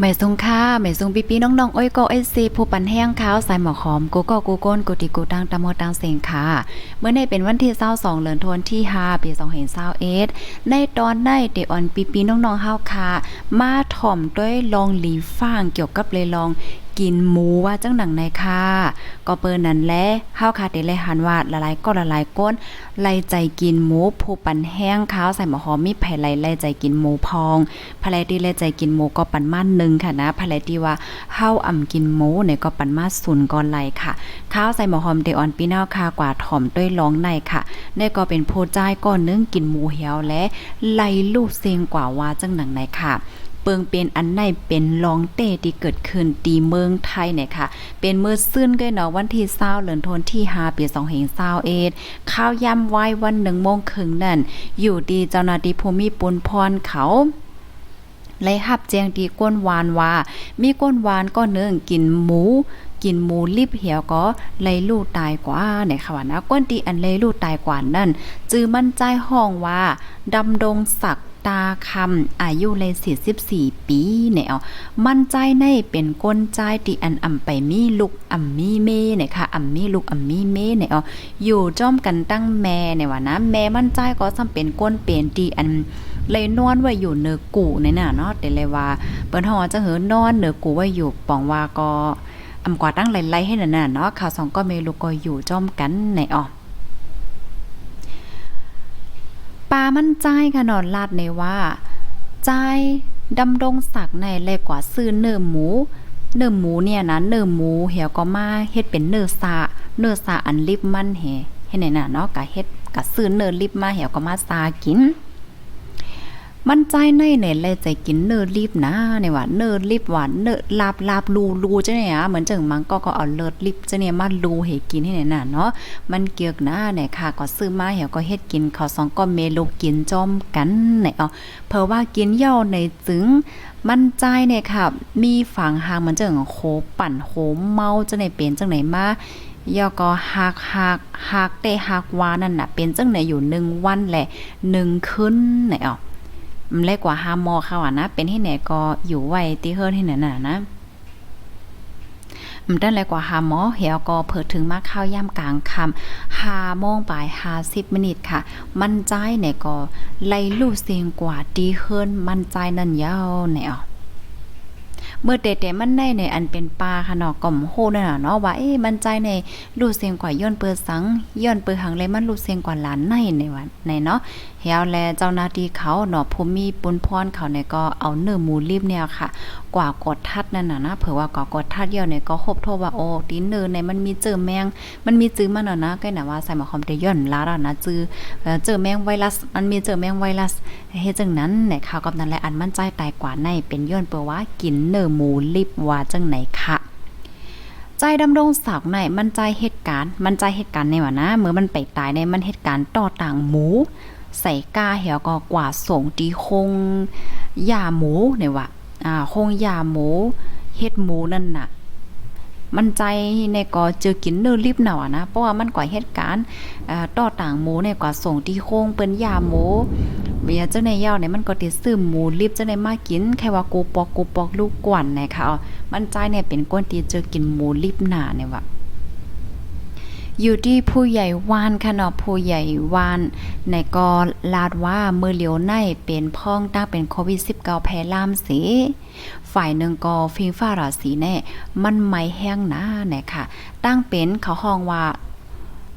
หม่ทรงค่าหม่ทรงปีปีน้องๆอ้อยก็ไอซีผู้ปันแห้งขาวใส่หมอหอมกูก็กูก้นกูติกูตังตะมอตังเสียงค่ะ เมื่อในเป็นวันที่22เดือนธันวาคมที่5ปี2021ในตอนในเดออนปีปีน้องๆเฮาค่ะ มาถ่อมด้วยลองหลีฟ่างเกี่ยวกับเลยลอง กินหมูว่าจังหนังในค่ะก็เปิ้นนั้นและเฮาค่ะได้เลยหันว่าละลายก็ละลายก้นไล่ใจกินหมูผู้ปันแห้งขาวใส่หมอหอมมีไผไล่ไล่ใจกินหมูพองภายที่ไล่ใจกินหมูก็ปันมาหนึ่งค่ะนะภายที่ว่าเฮาอ่ำกินหมูเนี่ยก็ปันมาศูนย์ก่อนไล่ค่ะข้าวใส่หมอหอมเดออนปีนาค่ะกว่าถ่อมด้วยร้องในค่ะนี่ก็เป็นโพจ้ายก้อนนึงกินหมูเหี่ยวและไล่ลูกเสียงกว่าว่าจังหนังไหนค่ะ เปิงเป็นอันในเป็นลองเต้ที่เกิดขึ้นตีเมืองไทยเนี่ยค่ะ เป็นเมื่อซื่นก็เนาะวันที่20เดือนธันวาคมที่5ปี2521ข้าวย่ำไว้วัน1โมงครึ่งนั่น อยู่ดีเจ้าหน้าที่ภูมิปุนพรเขาไล่หับแจงดีก้นวานว่า มีก้นวานก็เนื่องกินหมู กินหมูลิบเหี่ยวก็ไล่ลูกตายกว่าเนี่ยค่ะว่านะก้นตีอันไล่ลูกตายกว่านั่น จือมั่นใจห้องว่าดำดงศักดิ์ ตาคำอายุเลย44 ปีเนี่ยเอามั่นใจในเป็นก้นใจที่อันอ่ำไปมีลูกอ่ำมีเมเนี่ยค่ะอ่ำมีลูกอ่ำมีเมเนี่ยเอาอยู่จ้อมกันตั้งแม่เนี่ยว่านะแม่มั่นใจก็ซ้ำเป็นก้นเปลี่ยนที่อันเลยนอนไว้อยู่เนือกูในน่ะเนาะแต่เลยว่าเปิ้นฮองจะเหินนอนเนือกูไว้อยู่ปองว่าก็อำกว่าตั้งไล่ๆให้นั่นน่ะเนาะข่าวสองก็เมลูกก็อยู่จ้อมกันในออ ปามั่นใจค่ะนอนลาดในว่าใจดำดงศักดิ์ในเลกกว่าซื้อเนื้อหมู เนื้อหมูเนี่ยนะเนื้อหมูเหี่ยวก็มาเฮ็ดเป็นเนื้อซาเนื้อซาอันลิบมันแฮเฮ็ดไหนน่ะเนาะกะเฮ็ดกะซื้อเนื้อลิบมาเหี่ยวก็มาซากิน มันใจในเนี่ยเลยใจกินเนอรีบนะเนี่ยว่าเนอรีบหวานเนอลาบลาบลูลูจ้ะเนี่ยอะเหมือนจังมังก็ก็เอาเลิศรีบจ้ะเนี่ยมาลูให้กินให้เนี่ยน่ะเนาะมันเกียกนะเนี่ยค่ะก็ซื้อมาเหี่ยวก็เฮ็ดกินข้าวสองก็เมลูกินจอมกันเนี่ยเอาเพราะว่ากินเย้าในจึงมันใจเนี่ยค่ะมีฝังหางเหมือนจังโคปั่นโคเมาจังไหนเป็นจังไหนมายอก็หักหักหักได้หักวานั่นน่ะเป็นจังไหนอยู่หนึ่งวันแหละหนึ่งคืนไหนอะ มันเล็กกว่าห้ามอเขาอะนะ เป็นที่ไหนก็อยู่ไว้ที่เฮิรที่ไหนน่ะนะมันได้เลยกว่าหาหมอเหี่ยวก็เผิดถึงมาข้าวย่ำกลางคำหาโมงปลายหาสิบมินิทค่ะ มันใจเนี่ยก็ไล่ลู่เสียงกว่าดีเฮิรนมันใจนั่นยาวเนี่ยอะเมื่อเตะๆมันในในอันเป็นปลาค่ะเนาะก่อมโหนั่นน่ะเนาะว่าเอ๊ะมันใจในรูเสียงกว่าย้อนเปิดสังย้อนเปิดหังเลยมันรูเสียงกว่าหลานในในวันในเนาะ เฮียวแลเจ้าหน้าที่เขาเนาะภูมิปุนพรเขาเนี่ยก็เอาเนื้อหมูรีบเนี่ยค่ะ กว่ากดทัดนั่นน่ะนะเผื่อว่ากว่ากดทัดเดียวเนี่ยก็ครบโทว่าโอ้ตีนเนื้อในมันมีเจอแมง มันมีจื้อมันน่ะนะก็น่ะว่าใส่หมอคอมเตย้อนลาดนะจื้อเจอแมงไวรัส มันมีเจอแมงไวรัสเฮ็ดจังนั้นเนี่ยข่าวกับนั้นแหละอันมั่นใจตายกว่าในเป็นย้อนเปว่ากินเนื้อหมูลิบว่าจังไหนค่ะใจดำรงศักดิ์ในมันใจเหตุการณ์ มันใจเหตุการณ์ในว่านะเมื่อมันไปตายในมันเหตุการณ์ต่อต่างหมู ใส่กาเหี่ยวก็กว่าส่งตีคงยาหมูเนี่ยว่าอ่าคงยาหมูเฮ็ดหมูนั่นน่ะ มันใจในก็เจอกินเนื้อรีบหน่อะนะ เพราะว่ามันก่อเหตุการณ์ต่อต่างหมูเนี่ยก็ส่งที่โคงเปิ้นยาหมูเบียเจ้าในยาวเนี่ยมันก็ติดซื้อหมูรีบเจ้าในมากินแค่ว่ากูปอกกูปอกลูกกวนนะคะมันใจเนี่ยเป็นก้นตีเจอกินหมูรีบหนาเนี่ยว่า อยู่ที่ผู้ใหญ่วานค่ะเนาะผู้ใหญ่วาน ในก็ลาดว่ามือเหลียวในเป็นพ้องตั้งเป็นโควิด 19 แพร่ล่ามสีฝ่ายหนึ่งก็ฟิงฟ้าราศีแน่ มันไม่แห้งนะเนี่ยค่ะ ตั้งเป็นเขาห้องว่า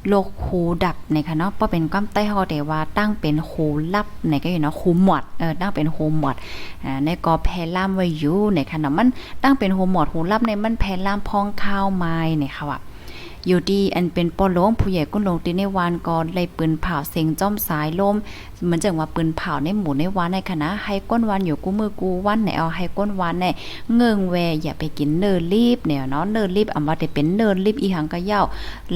โรคหูดับในคะเนาะเพราะเป็นความใต้เฮาได้ว่าตั้งเป็นหูลับในก็อยู่เนาะหูหมดเออตั้งเป็นหูหมดอ่าในก็แพร่ล่ามไว้อยู่ในคะเนาะมันตั้งเป็นหูหมดหูลับในมันแพร่ล่ามพองข้าวไม้เนี่ยค่ะว่า อยู่ดีอันเป็นปอหลวงผู้ใหญ่ก้นลงตีในวานก่อนไล่ปืนเผาเสียงจ้อมสายลมเหมือนจังว่าปืนเผาในหมู่ในวานในคณะให้ก้นวานอยู่กู้มือกูวันไหนเอาให้ก้นวานในเงิงแวอย่าไปกินเนอรีบเนี่ยเนาะเนอรีบอำว่าได้เป็นเนอรีบอีหังก็เยา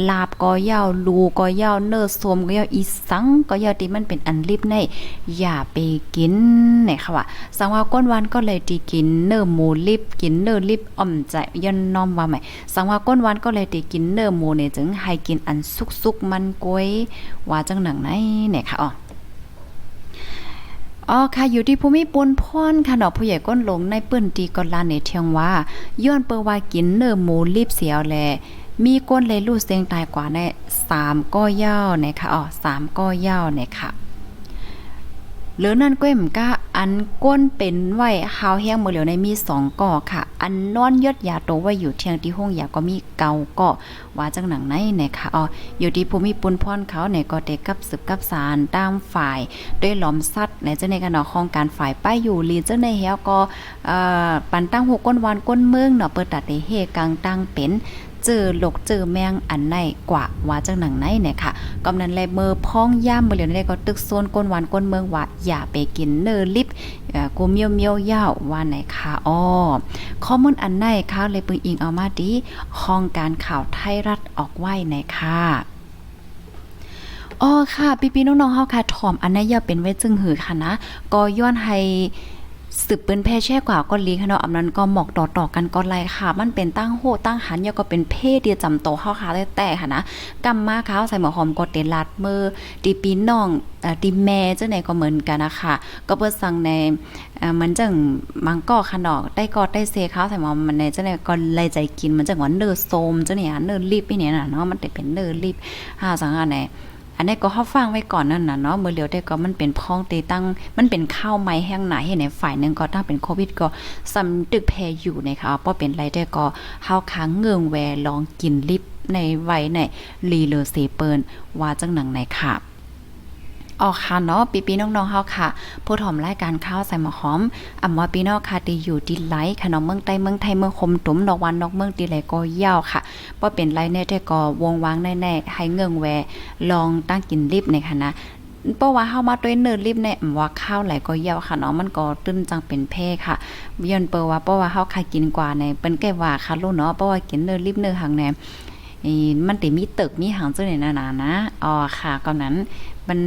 ลาบก็เยาลูก็เยาเนอสมก็เยาอีสังก็เยาที่มันเป็นอันรีบในอย่าไปกินเนี่ยค่ะว่าสังว่าก้นวานก็เลยตีกินเนอหมูรีบกินเนอรีบอ่อมใจยันน้อมว่าไหมสังว่าก้นวันก็เลยได้กินเนื้อหมูเนี่ยจึงให้กินอันสุกๆมันกล้วยว่าจังหนังไหนเนี่ยค่ะอ๋ออ๋อค่ะอยู่ที่ภูมิปุนพรค่ะเนาะผู้ใหญ่ก้นหลงในเปิ้นตีกอนลานในเทียงว่าย้อนเปิว่ากินเนื้อหมูรีบเสียวแลมีก้นเลยลูกเสียงตายกว่าใน3ก้อยเย้านะคะอ๋อ3ก้อยเย้านะคะหลือนั่นก้อยมก้า อันก้นเป็นไว้หาวแห้งมือเหลียวในมีสองก่อค่ะ อันนอนยดยาโตไว้อยู่เทียงที่ห้องยาก็มีเกาก่อว่าจังหนังไหนนะคะอ๋ออยู่ที่ภูมิปุนพรเขาเนี่ยก็เด็กกับสืบกับสารตามฝ่ายด้วยหลอมซัดในเจ้าในกันเนาะของการฝ่ายป้ายอยู่ลีเจ้าในเฮียก็เอ่อปันตั้งหกก้นวานก้นเมืองเนาะเปิดตัดในเฮกลางตั้งเป็น เจอหลกเจอแมงอันไหนกว่าว่าจังหนังไหนเนี่ยค่ะกำนันแลเมอพ้องย่ามเมื่อเหลียวนี้ก็ตึกโซนก้นหวานก้นเมืองว่าอย่าไปกินเนอลิฟเอ่อกูเมียวเมียวยาวว่าไหนค่ะอ้อข้อมูลอันไหนค่ะเลยปึงอิงเอามาดีห้องการข่าวไทยรัฐออกไว้ไหนค่ะอ๋อค่ะ พี่ๆน้องๆเฮาค่ะถ่อมอันไหนอย่าเป็นไว้จึงหือค่ะนะก็ย้อนให้ สืบเปิ้นแพ่แช่กว่าก็ลีค่ะเนาะอำนั้นก็หมอกต่อๆกันก็ไล่ค่ะ มันเป็นตั้งโหตั้งหันยาก็เป็นเพศเดียวจำโตเฮาค่ะแต่ค่ะนะกำมาค่ะใส่หมอหอมก็เตลัดมือดีปีน้องเอ่อดีแม่จังไหนก็เหมือนกันนะคะก็เปิดสั่งในเอ่อมันจังมังก็ค่ะเนาะได้กอดได้เซข้าวใส่หมอมันในเจังไหนก็ไล่ใจกินมันจังว่าเนื้อโซมเจังเนี่ยเนื้อรีบอีเนี่ยนะเนาะมันได้เป็นเนื้อรีบหาสังอันไหน อันนี้ก็เขาฟังไว้ก่อนนั่นน่ะเนาะเมื่อเลียวได้ก็มันเป็นพ้องตีตั้ง มันเป็นข้าวไม้แห้งหนาให้ในฝ่ายหนึ่งก็ถ้าเป็นโควิดก็สำตึกแพอยู่นะคะพอเป็นไรได้ก็เฮาค้างเงืองแวลองกินลิบในไว้ในลีเลอเซเปิลว่าจังหนังไหนค่ะ ออกค่ะเนาะปีๆน้องๆเฮาค่ะ ผู้ถอมรายการข้าวใส่หมอหอมอำว่าพี่น้องค่ะที่อยู่ดีไลท์ค่ะเนาะเมืองใต้เมืองไทยเมืองคมตุ่มดอกวันดอกเมืองดีไหลก็ยาวค่ะบ่เป็นไรแน่แต่ก็วงวางแน่ๆให้เงืองแวลองตั้งกินลิฟในค่ะนะเพราะว่าเฮามาด้วยเนินลิฟเนี่ยอำว่าข้าวไหลก็เหี่ยวค่ะเนาะมันก็ตื้นจังเป็นแพ้ค่ะย้อนเปอว่าเพราะว่าเฮาคากินกว่าในเปิ้นแก้ว่าค่ะลูกเนาะเพราะว่ากินเนินลิฟเนินหังแหนอี มันติมีตึกมีหางจังได๋นานานะอ๋อค่ะก็นั้นมัน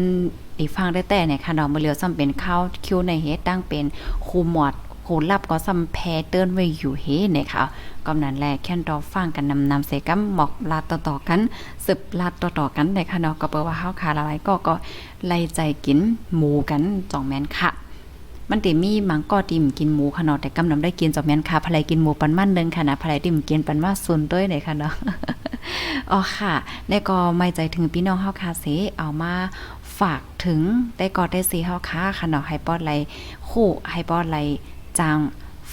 อีฟังได้แต่เนี่ยค่ะเนาะเหลียวซ้ำเป็นข้าวคิวในเฮ็ดตั้งเป็นคูหมอดโหลับก็ซ้ำแพ้เตือนไว้อยู่เฮเนี่ยค่ะกำนั้นแลแค่นรอฟังกันนำนำใส่กํหมอกลาต่อๆกันสืบลาดต่อๆกันในค่ะเนาะก็เปิดว่าเฮาขาละลายก็ก็ไล่ใจกินหมูกันจ่องแมนค่ะ มันติมีหมังก็ติ่มกินหมูค่ะเนาะแต่กำนำได้กินจองแม่นค่ะภรรยกินหมูปันมันนึงค่ะนะภรรยติ่มกินปันว่าส่วนด้วยเลยค่ะเนาะอ๋อค่ะแล้ก็ไม่ใจถึงพี่น้องเฮาค่ะเสเอามาฝากถึงได้ก็ได้สิเฮาค่ะค่ะเนาะให้ปอดไหลคู่ให้ปอดไหลจาง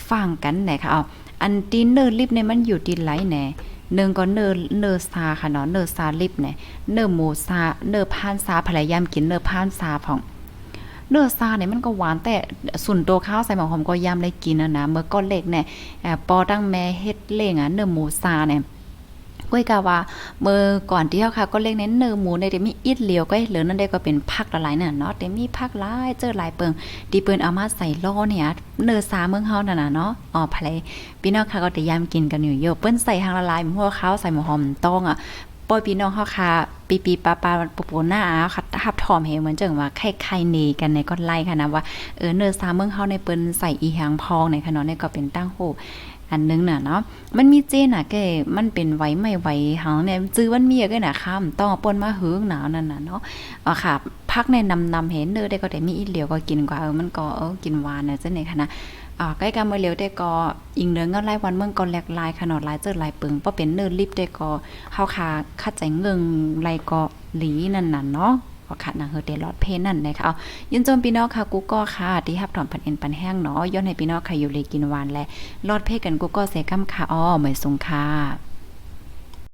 ฟังกันไหนค่ะอาอันตีเนอร์ลิฟเนี่ยมันอยู่ที่ไหลแหน่หนึ่งก็เนอเนอซาค่ะเนาะเนอซาลิปเนี่ยเนอหมูซาเนอพานซาพยายามกินเนอพานซาของ เนื้อซาเนี่ยมันก็หวานแต่ส่วนตัวข้าวใส่หมอหอมก็ยามได้กินนะนะเมื่อก้อนเล็กเนี่ยเอ่อปอตั้งแม่เฮ็ดเล่งอะเนื้อหมูซาเนี่ยก้อยกะว่าเมื่อก่อนที่เฮาค่ะก็เล็กเน้นเนื้อหมูในเดมีอิดเหลียวก็เหลือนั่นได้ก็เป็นผักหลายๆน่ะเนาะแต่มีผักหลายเจอหลายเปิงดีเปิ้นเอามาใส่ล้อเนี่ยเนื้อซาเมืองเฮานั่นน่ะเนาะอ๋อภายพี่น้องค่ะก็ได้ยามกินกันอยู่เยอะเปิ้นใส่ทางละลายหัวข้าวใส่หมูหอมต้องอะ ปอยพี่น้องเฮาค่ะปีปีปาปาปปูหน้าค่ะทับทอมเฮเหมือนจังว่าไข่ไข่เนกันในก้อนไล่ค่ะนะว่าเออเนื้อซาเมืองเฮาในเปิ้นใส่อีหางพองในค่ะเนาะในก็เป็นตั้งโหอันนึงน่ะเนาะมันมีเจน่ะแกมันเป็นไว้ไม่ไว้หางเนี่ยจื้อมันมีก็น่ะค่ะต้องปนมาหึงหนาวนั่นน่ะเนาะอ๋อค่ะพักในนำนำเห็นเด้อได้ก็ได้มีอีเหลียวก็กินกว่าเออมันก็เออกินหวานน่ะจังได๋ค่ะนะ อ่าใกล้กันเมื่อเร็วได้ก็อิงเนื้อเงินรายวันเมืองก่อนแหลกลายขนาดลายเจอลายปึงเพราะเป็นเนื้อรีบได้ก็เฮาคาคัดใจเงิงลายก็หลีนั่นน่ะเนาะก็ขัดนางเฮอเดลอดเพนนั่นนะคะเอายินจมพี่น้องค่ะกูก็ค่ะที่ฮับถอนพันเอ็นปันแห้งเนาะย้อนให้พี่น้องค่ะอยู่เลยกินหวานและลอดเพกันกูก็เสกำค่ะอ้อเหมือนสงค่ะ